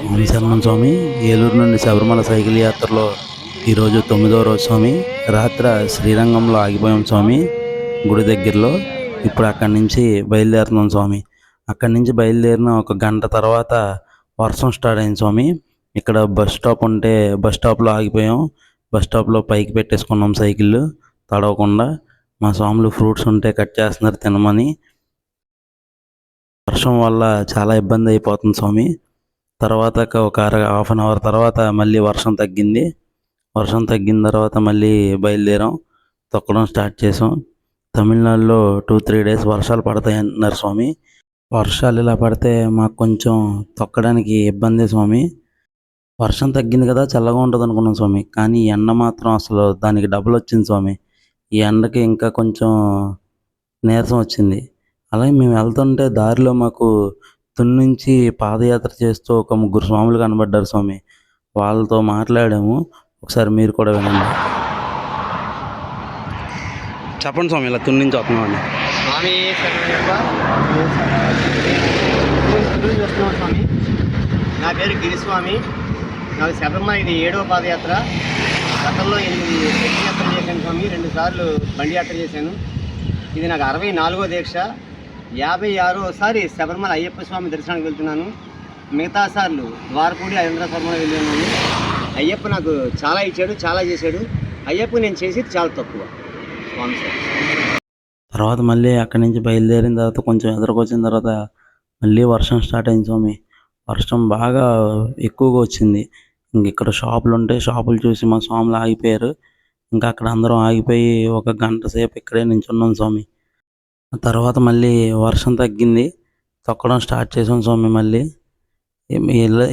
స్వామి శరణం స్వామి ఏలూరు నుండి శబరిమల సైకిల్ యాత్రలో ఈరోజు తొమ్మిదో రోజు స్వామి రాత్రి శ్రీరంగంలో ఆగిపోయాం స్వామి గుడి దగ్గరలో. ఇప్పుడు అక్కడి నుంచి బయలుదేరుతున్నాం స్వామి. అక్కడి నుంచి బయలుదేరిన ఒక గంట తర్వాత వర్షం స్టార్ట్ అయింది స్వామి. ఇక్కడ బస్ స్టాప్ ఉంటే బస్ స్టాప్లో ఆగిపోయాం. బస్ స్టాప్లో పైకి పెట్టేసుకున్నాం సైకిల్ తడవకుండా. మా స్వాములు ఫ్రూట్స్ ఉంటే కట్ చేస్తున్నారు తినమని. వర్షం వల్ల చాలా ఇబ్బంది అయిపోతుంది స్వామి. తర్వాత ఒక అర హాఫ్ అన్ అవర్ తర్వాత మళ్ళీ వర్షం తగ్గింది. వర్షం తగ్గిన తర్వాత మళ్ళీ బయలుదేరాం. తొక్కడం స్టార్ట్ చేసాం. తమిళనాడులో టూ త్రీ డేస్ వర్షాలు పడతాయి అంటున్నారు స్వామి. వర్షాలు ఇలా పడితే మాకు కొంచెం తొక్కడానికి ఇబ్బంది స్వామి. వర్షం తగ్గింది కదా చల్లగా ఉంటుంది అనుకున్నాం స్వామి. కానీ ఎండ మాత్రం అసలు దానికి డబుల్ వచ్చింది స్వామి. ఈ ఎండకి ఇంకా కొంచెం నీరసం వచ్చింది. అలాగే మేము వెళ్తుంటే దారిలో మాకు తుని నుంచి పాదయాత్ర చేస్తూ ఒక ముగ్గురు స్వాములు కనబడ్డారు స్వామి వాళ్ళతో మాట్లాడాము ఒకసారి మీరు కూడా వినండి చెప్పండి స్వామి ఇలా తున్నించి నుంచి వస్తున్నామని స్వామి స్వామి నా పేరు గిరిస్వామి నాకు శబరిమల ఇది ఏడవ పాదయాత్ర గతంలో ఎనిమిది శక్తి యాత్ర చేశాను స్వామి రెండు సార్లు బండి యాత్ర చేశాను ఇది నాకు అరవై నాలుగో దీక్ష యాభై ఆరోసారి శబరిమల అయ్యప్ప స్వామి దర్శనానికి వెళ్తున్నాను. మిగతా సార్లు ద్వారపూడి అయంద్ర శర్మల వెళ్ళాను అయ్యప్ప నాకు చాలా ఇచ్చాడు చాలా చేశాడు. అయ్యప్ప నేను చేసేది చాలా తక్కువ. స్వామి సార్. తర్వాత మళ్ళీ అక్కడి నుంచి బయలుదేరిన తర్వాత కొంచెం ఎదురుకొచ్చిన తర్వాత మళ్ళీ వర్షం స్టార్ట్ అయింది స్వామి. వర్షం బాగా ఎక్కువగా వచ్చింది. ఇంక ఇక్కడ షాపులు ఉంటే షాపులు చూసి మా స్వాములు ఆగిపోయారు. ఇంకా అక్కడ అందరం ఆగిపోయి ఒక గంట సేపు ఇక్కడే నించున్నాం స్వామి. తర్వాత మళ్ళీ వర్షం తగ్గింది. తొక్కడం స్టార్ట్ చేసాం స్వామి మళ్ళీ.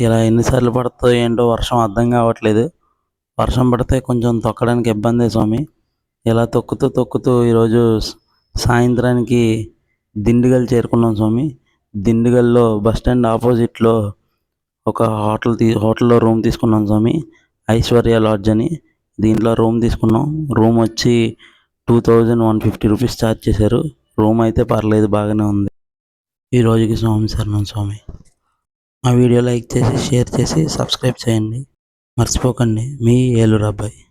ఇలా ఎన్నిసార్లు పడుతుందో ఏంటో వర్షం అర్థం కావట్లేదు. వర్షం పడితే కొంచెం తొక్కడానికి ఇబ్బంది స్వామి. ఇలా తొక్కుతూ తొక్కుతూ ఈరోజు సాయంత్రానికి దిండుగల్ చేరుకున్నాం స్వామి. దిండుగల్లో బస్ స్టాండ్ ఆపోజిట్లో ఒక హోటల్ తీ హోటల్లో రూమ్ తీసుకున్నాం స్వామి. ఐశ్వర్య లాడ్జ్ అని. దీంట్లో రూమ్ తీసుకున్నాం. రూమ్ వచ్చి two thousand one fifty rupees charge చేశారు. రూమ్ అయితే పర్లేదు బాగానే ఉంది. ఈ రోజుకి స్వామి శరణం స్వామి. మా వీడియో లైక్ చేసి షేర్ చేసి సబ్స్క్రైబ్ చేయండి. మర్చిపోకండి. మీ ఏలూరు అబ్బాయి.